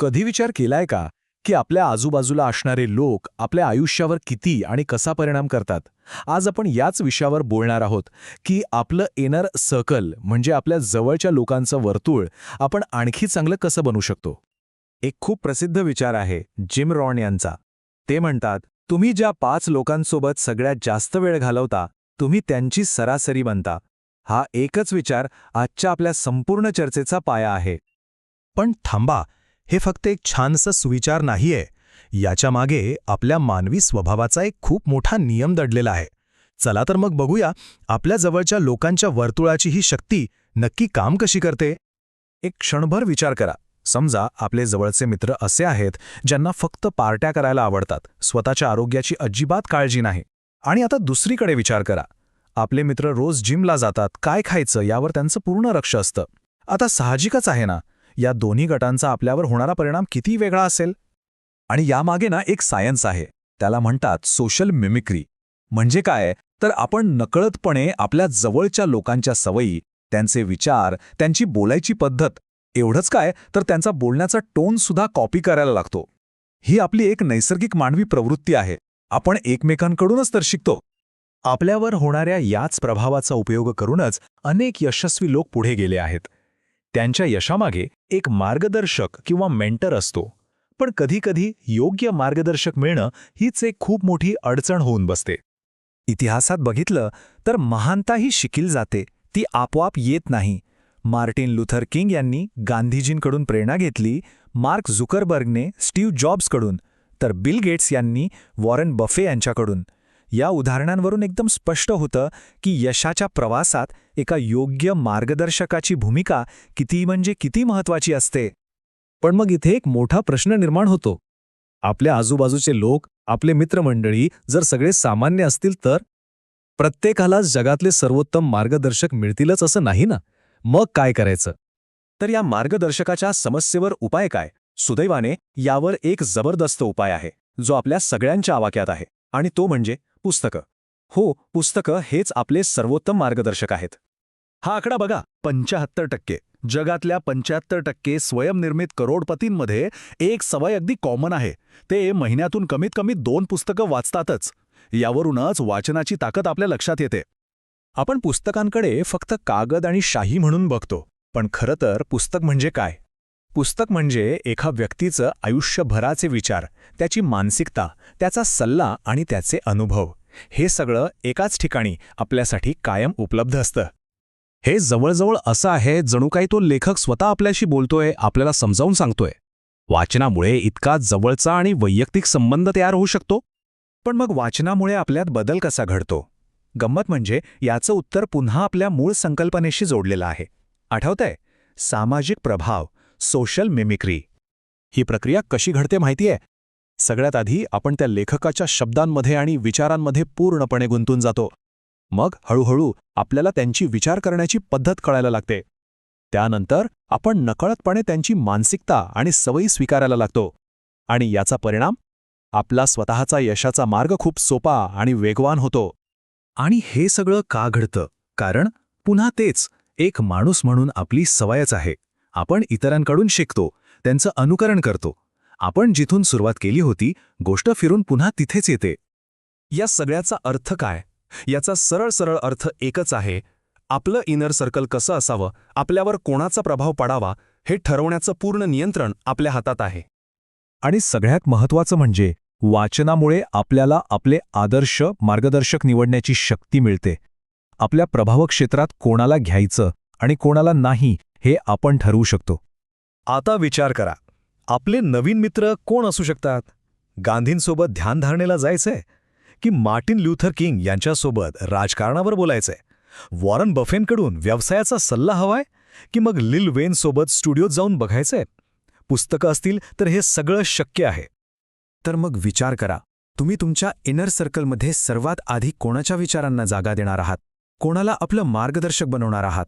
कधी विचार केलाय का की आपल्या आजूबाजूला असणारे लोक आपल्या आयुष्यावर किती आणि कसा परिणाम करतात? आज आपण याच विषयावर बोलणार आहोत की आपलं एनर सर्कल म्हणजे आपल्या जवळच्या लोकांचं वर्तुळ आपण आणखी चांगलं कसं बनू शकतो? एक खूप प्रसिद्ध विचार आहे जिम रॉन यांचा. ते म्हणतात तुम्ही ज्या पाच लोकांसोबत सगळ्यात जास्त वेळ घालवता तुम्ही त्यांची सरासरी बनता. हा एकच विचार आजच्या आपल्या संपूर्ण चर्चेचा पाया आहे. पण थांबा हे फक्त एक छानसं सुविचार नाहीये. याच्या मागे आपल्या मानवी स्वभावाचा एक खूप मोठा नियम दडलेला आहे. चला तर मग बघूया आपल्या जवळच्या लोकांच्या वर्तुळाची ही शक्ती नक्की काम कशी करते? एक क्षणभर विचार करा. समजा आपले जवळचे मित्र असे आहेत ज्यांना फक्त पार्ट्या करायला आवडतात. स्वतःच्या आरोग्याची अजिबात काळजी नाही. आणि आता दुसरीकडे विचार करा. आपले मित्र रोज जिमला जातात. काय खायचं यावर त्यांचं पूर्ण लक्ष असतं. आता साहजिकच आहे ना? या दोन्ही गटांचा आपल्यावर होणारा परिणाम किती वेगळा असेल? आणि यामागे ना एक सायन्स आहे. त्याला म्हणतात सोशल मिमिक्री. म्हणजे काय? तर आपण नकळतपणे आपल्या जवळच्या लोकांच्या सवयी त्यांचे विचार त्यांची बोलायची पद्धत एवढंच काय? तर त्यांचा बोलण्याचा टोन सुद्धा कॉपी करायला लागतो. ही आपली एक नैसर्गिक मानवी प्रवृत्ती आहे. आपण एकमेकांकडूनच तर शिकतो. आपल्यावर होणाऱ्या याच प्रभावाचा उपयोग करूनच अनेक यशस्वी लोक पुढे गेले आहेत. त्यांच्या यशामागे एक मार्गदर्शक किंवा मेंटर असतो. पण कधीकधी योग्य मार्गदर्शक मिळणं हीच एक खूप मोठी अडचण होऊन बसते. इतिहासात बघितलं तर महानता ही शिकील जाते ती आपोआप येत नाही. मार्टिन लुथर किंग यांनी गांधीजींकडून प्रेरणा घेतली मार्क झुकरबर्गने स्टीव्ह जॉब्सकडून तर बिल गेट्स यांनी वॉरन बफे यांच्याकडून. या उदाहरणांवरून एकदम स्पष्ट होतं की यशाच्या प्रवासात एका योग्य मार्गदर्शकाची भूमिका किती म्हणजे किती महत्वाची असते. पण मग इथे एक मोठा प्रश्न निर्माण होतो. आपल्या आजूबाजूचे लोक आपले मित्रमंडळी जर सगळे सामान्य असतील तर? प्रत्येकालाच जगातले सर्वोत्तम मार्गदर्शक मिळतीलच असं नाही ना? मग काय करायचं? तर या मार्गदर्शकाच्या समस्येवर उपाय काय? सुदैवाने यावर एक जबरदस्त उपाय आहे जो आपल्या सगळ्यांच्या आवाक्यात आहे आणि तो म्हणजे पुस्तकं. हो पुस्तकं हेच आपले सर्वोत्तम मार्गदर्शक आहेत. हा आकडा बघा पंचाहत्तर टक्के. जगातल्या पंच्याहत्तर टक्के स्वयंनिर्मित करोडपतींमध्ये एक सवय अगदी कॉमन आहे. ते महिन्यातून कमीत कमी दोन पुस्तकं वाचतातच. यावरूनच वाचनाची ताकद आपल्या लक्षात येते. आपण पुस्तकांकडे फक्त कागद आणि शाही म्हणून बघतो. पण खरं तर पुस्तक म्हणजे काय? पुस्तक म्हणजे एका व्यक्तीचं आयुष्यभराचे विचार त्याची मानसिकता त्याचा सल्ला आणि त्याचे अनुभव. हे सगळं एकाच ठिकाणी आपल्यासाठी कायम उपलब्ध असतं. हे जवळजवळ असं आहे जणू काही तो लेखक स्वतः आपल्याशी बोलतोय आपल्याला समजावून सांगतोय. वाचनामुळे इतका जवळचा आणि वैयक्तिक संबंध तयार होऊ शकतो? पण मग वाचनामुळे आपल्यात बदल कसा घडतो? गंमत म्हणजे याचं उत्तर पुन्हा आपल्या मूळ संकल्पनेशी जोडलेलं आहे. आठवतंय? सामाजिक प्रभाव सोशल मिमिक्री. ही प्रक्रिया कशी घडते माहितीये? सगळ्यात आधी आपण त्या लेखकाच्या शब्दांमध्ये आणि विचारांमध्ये पूर्णपणे गुंतून जातो. मग हळूहळू आपल्याला त्यांची विचार करण्याची पद्धत कळायला लागते. त्यानंतर आपण नकळतपणे त्यांची मानसिकता आणि सवयी स्वीकारायला लागतो. आणि याचा परिणाम? आपला स्वतःचा यशाचा मार्ग खूप सोपा आणि वेगवान होतो. आणि हे सगळं का घडतं? कारण पुन्हा तेच एक माणूस म्हणून आपली सवयच आहे. आपण इतरांकडून शिकतो त्यांचं अनुकरण करतो. आपण जिथून सुरुवात केली होती गोष्ट फिरून पुन्हा तिथेच येते. या सगळ्याचा अर्थ काय? याचा सरळ सरळ अर्थ एकच आहे आपलं इनर सर्कल कसं असावं आपल्यावर कोणाचा प्रभाव पडावा हे ठरवण्याचं पूर्ण नियंत्रण आपल्या हातात आहे. आणि सगळ्यात महत्त्वाचं म्हणजे वाचनामुळे आपल्याला आपले आदर्श मार्गदर्शक निवडण्याची शक्ती मिळते. आपल्या प्रभावक्षेत्रात कोणाला घ्यायचं आणि कोणाला नाही हे आपण ठरवू शकतो. आता विचार करा आपले नवीन मित्र कोण असू शकतात? गांधींसोबत ध्यानधारणेला जायचंय? की मार्टिन ल्युथर किंग यांच्यासोबत राजकारणावर बोलायचंय? वॉरन बफेनकडून व्यवसायाचा सल्ला हवाय? की मग लिल वेनसोबत स्टुडिओत जाऊन बघायचंय? पुस्तकं असतील तर हे सगळं शक्य आहे. तर मग विचार करा तुम्ही तुमच्या इनर सर्कलमध्ये सर्वात आधी कोणाच्या विचारांना जागा देणार आहात? कोणाला आपलं मार्गदर्शक बनवणार आहात?